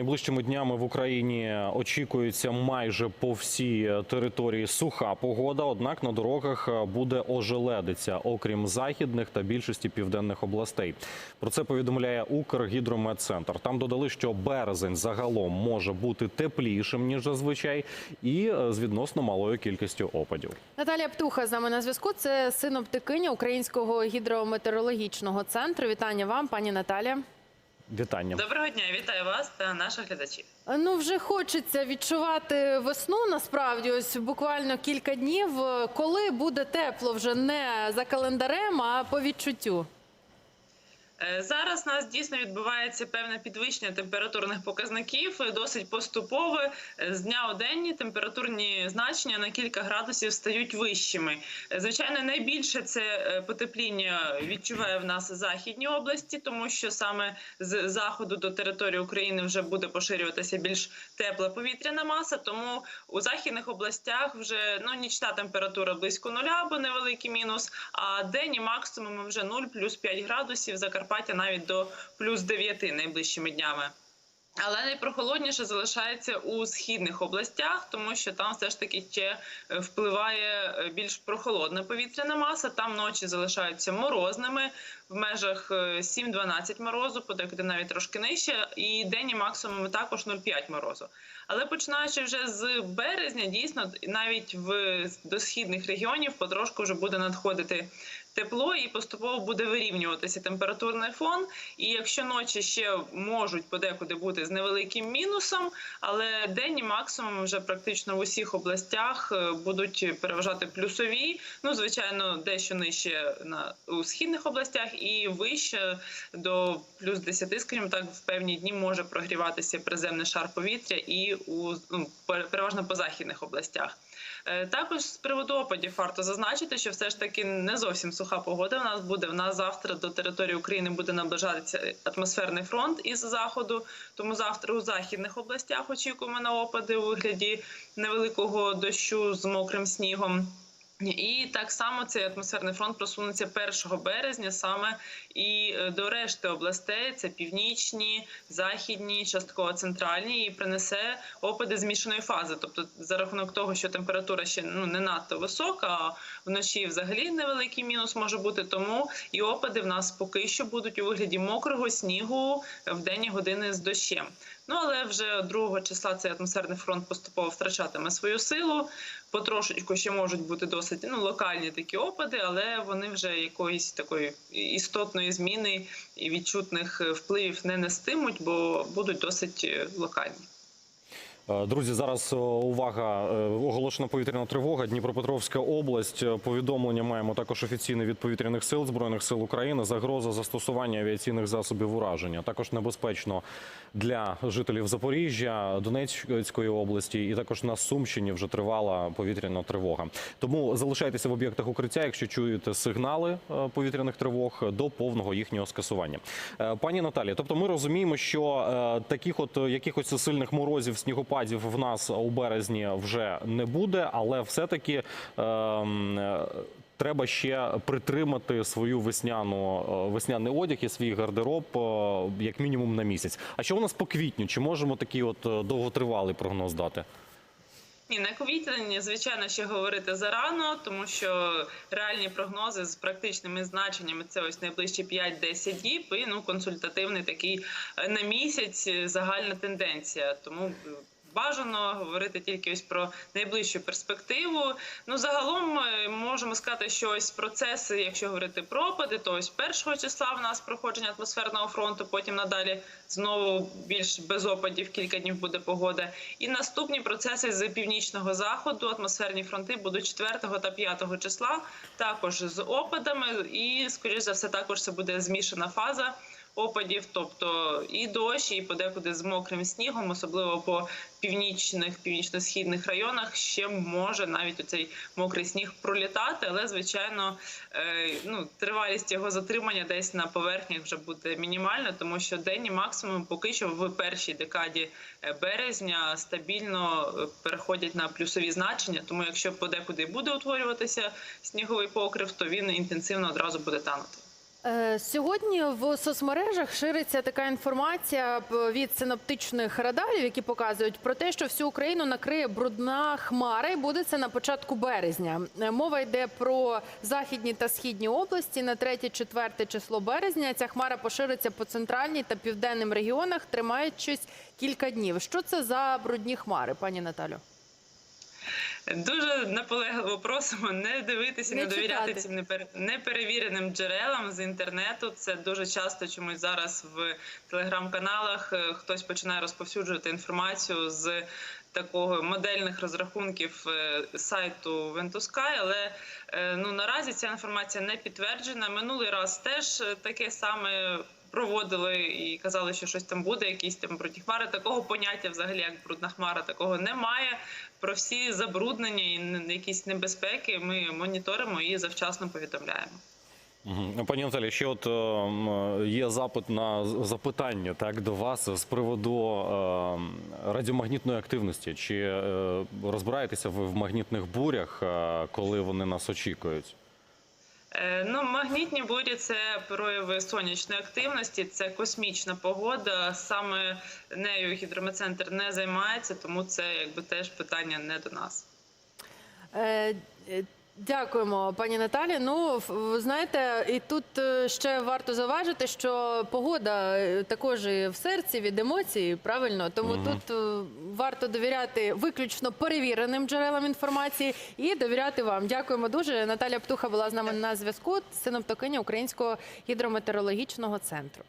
найближчими днями в Україні очікується майже по всій території суха погода. Однак на дорогах буде ожеледиця, окрім західних та більшості південних областей. Про це повідомляє Укргідрометцентр. Там додали, що березень загалом може бути теплішим ніж зазвичай, і е, з відносно малою кількістю опадів. Наталія Птуха з нами на зв'язку. Це синоптикиня Українського гідрометеорологічного центру. Вітання вам, пані Наталія. Вітання. Доброго дня, вітаю вас та наших глядачів. Ну вже хочеться відчувати весну. Насправді, ось буквально кілька днів. Коли буде тепло, вже не за календарем, а по відчуттю. Е, Зараз у нас дійсно відбувається певне підвищення температурних показників, е, досить поступове. Е, З дня у день температурні значення на кілька градусів стають вищими. Звичайно, найбільше це потепління відчуває в нас західні області, тому що саме з заходу до території України вже буде поширюватися більш тепла повітряна маса. Тому у західних областях вже ну нічна температура близько нуля або невеликий мінус. А денні максимуми вже 0 плюс 5 градусів. Закарпаття навіть до плюс 9 найближчими днями. Але найпрохолодніше залишається у східних областях, тому що там все ж таки ще е, впливає е, більш прохолодна повітряна маса. Там ночі залишаються морозними в межах е, 7-12 морозу, подекуди навіть трошки нижче, і денні максимуми також 0,5 морозу. Але починаючи вже з березня, дійсно навіть в до східних регіонів потрошку вже буде надходити тепло і поступово буде вирівнюватися температурний фон. І якщо ночі ще можуть подекуди бути з невеликим мінусом, але денні максимум вже практично в усіх областях е, будуть переважати плюсові. Ну звичайно, дещо нижче на у східних областях і вище до плюс 10, скажімо так, в певні дні може прогріватися приземний шар повітря і у ну, переважно по західних областях. Е, Також з приводу опадів варто зазначити, що все ж таки не зовсім суха погода. в нас буде. В нас завтра до території України буде наближатися атмосферний фронт із заходу. Тому завтра у західних областях очікуємо на опади у вигляді невеликого дощу з мокрим снігом. І так само цей атмосферний фронт просунеться 1 березня саме і е, до решти областей це північні, західні, частково центральні, і принесе опади змішаної фази. Тобто, за рахунок того, що температура ще ну не надто висока, а вночі взагалі невеликий мінус може бути. Тому і опади в нас поки що будуть у вигляді мокрого снігу в денні години з дощем. Ну але вже 2 числа цей атмосферний фронт поступово втрачатиме свою силу. Потрошечку ще можуть бути досить ну, локальні такі опади, але вони вже якоїсь такої істотної зміни і відчутних впливів не нестимуть, бо будуть досить е, локальні. Е, Друзі, зараз е, увага е, оголошена повітряна тривога. Дніпропетровська область. Повідомлення маємо також офіційне від повітряних сил збройних сил України. Загроза застосування авіаційних засобів ураження. Також небезпечно для жителів Запоріжжя, Донецької області і також на Сумщині вже тривала повітряна тривога. Тому залишайтеся в об'єктах укриття, якщо чуєте сигнали повітряних тривог до повного їхнього скасування. Пані Наталі, тобто ми розуміємо, що таких от якихось сильних морозів, снігопадів в нас у березні вже не буде, але все-таки. е, Треба ще притримати свою весняну е, весняний одяг і свій гардероб е, як мінімум на місяць. А що у нас по квітню? Чи можемо такий от е, довготривалий прогноз дати? Ні, на квітень, звичайно, ще говорити зарано, тому що реальні прогнози з практичними значеннями це ось найближчі 5-10 діб, і ну консультативний такий на місяць загальна тенденція. Тому бажано говорити тільки ось про найближчу перспективу. Ну загалом е, можемо сказати, що ось процеси, якщо говорити про опади, то ось першого числа в нас проходження атмосферного фронту, потім надалі знову більш без опадів кілька днів буде погода. І наступні процеси з північного заходу, атмосферні фронти будуть 4 та 5 числа, також з опадами, і скоріш за все, також це буде змішана фаза. Опадів, тобто і дощ, і подекуди з мокрим снігом, особливо по північних, північно-східних районах, ще може навіть оцей мокрий сніг пролітати, але звичайно, е, ну тривалість його затримання десь на поверхнях вже буде мінімальна, тому що денні максимум поки що в першій декаді е, березня стабільно е, переходять на плюсові значення. Тому якщо подекуди буде утворюватися сніговий покрив, то він інтенсивно одразу буде танути. Е, Сьогодні в соцмережах шириться така інформація від синоптичних радарів, які показують про те, що всю Україну накриє брудна хмара, і буде це на початку березня. Е, Мова йде про західні та східні області на 3-4 число березня. Ця хмара пошириться по центральній та південним регіонах, тримаючись кілька днів. Що це за брудні хмари, пані Наталю? Дуже наполегливо просимо не дивитися, Не не, довіряти читати. цим неперевіреним джерелам з інтернету. Це дуже часто чомусь зараз в телеграм-каналах е, хтось починає розповсюджувати інформацію з такого модельних розрахунків е, сайту Ventusky, але е, ну наразі ця інформація не підтверджена. Минулий раз теж таке саме. Проводили і казали, що щось там буде, якісь там брудні хмари. Такого поняття, взагалі, як брудна хмара, такого немає. Про всі забруднення і якісь небезпеки ми моніторимо і завчасно повідомляємо. Мгм. Пані Наталі, ще от е, є запит на запитання так до вас з приводу е, радіомагнітної активності. Чи е, розбираєтеся ви в магнітних бурях, е, коли вони нас очікують? Е, Ну, магнітні бурі це прояви сонячної активності, це космічна погода. Саме нею гідрометцентр не займається, тому це якби теж питання не до нас. Дякуємо, пані Наталі. Ну, ви знаєте, і тут е, ще варто зауважити, що погода е, також і в серці від емоцій, правильно? Тому тут е, варто довіряти виключно перевіреним джерелам інформації і довіряти вам. Дякуємо дуже. Наталя Птуха була з нами на зв'язку, синоптокиня Українського гідрометеорологічного центру.